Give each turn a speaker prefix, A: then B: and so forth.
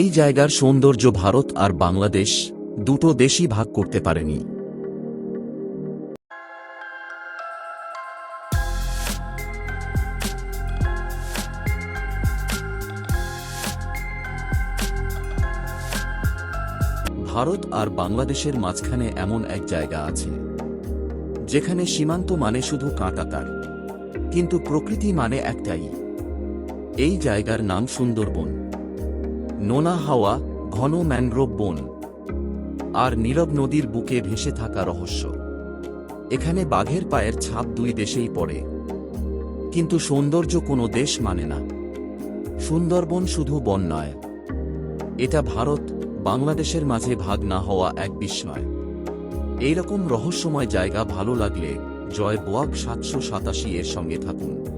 A: এই জায়গার সৌন্দর্য ভারত আর বাংলাদেশ দুটো দেশই ভাগ করতে পারেনি। ভারত আর বাংলাদেশের মাঝখানে এমন এক জায়গা আছে, যেখানে সীমান্ত মানে শুধু কাঁটাতার, কিন্তু প্রকৃতি মানে একটাই। এই জায়গার নাম সুন্দরবন। নোনা হাওয়া ঘন ম্যানগ্রোভ বন আর নীরব নদীর বুকে ভেসে থাকা রহস্য। এখানে বাঘের পায়ের ছাপ দুই দেশেই পড়ে। কিন্তু সৌন্দর্য কোনো দেশ মানে না। সুন্দরবন শুধু বন নয়। এটা ভারত, বাংলাদেশের মাঝে ভাগ না হওয়া এক বিস্ময় এইরকম রহস্যময় জায়গা ভালো লাগলে জয় বোয়াক সাতশো সাতাশি এর সঙ্গে থাকুন।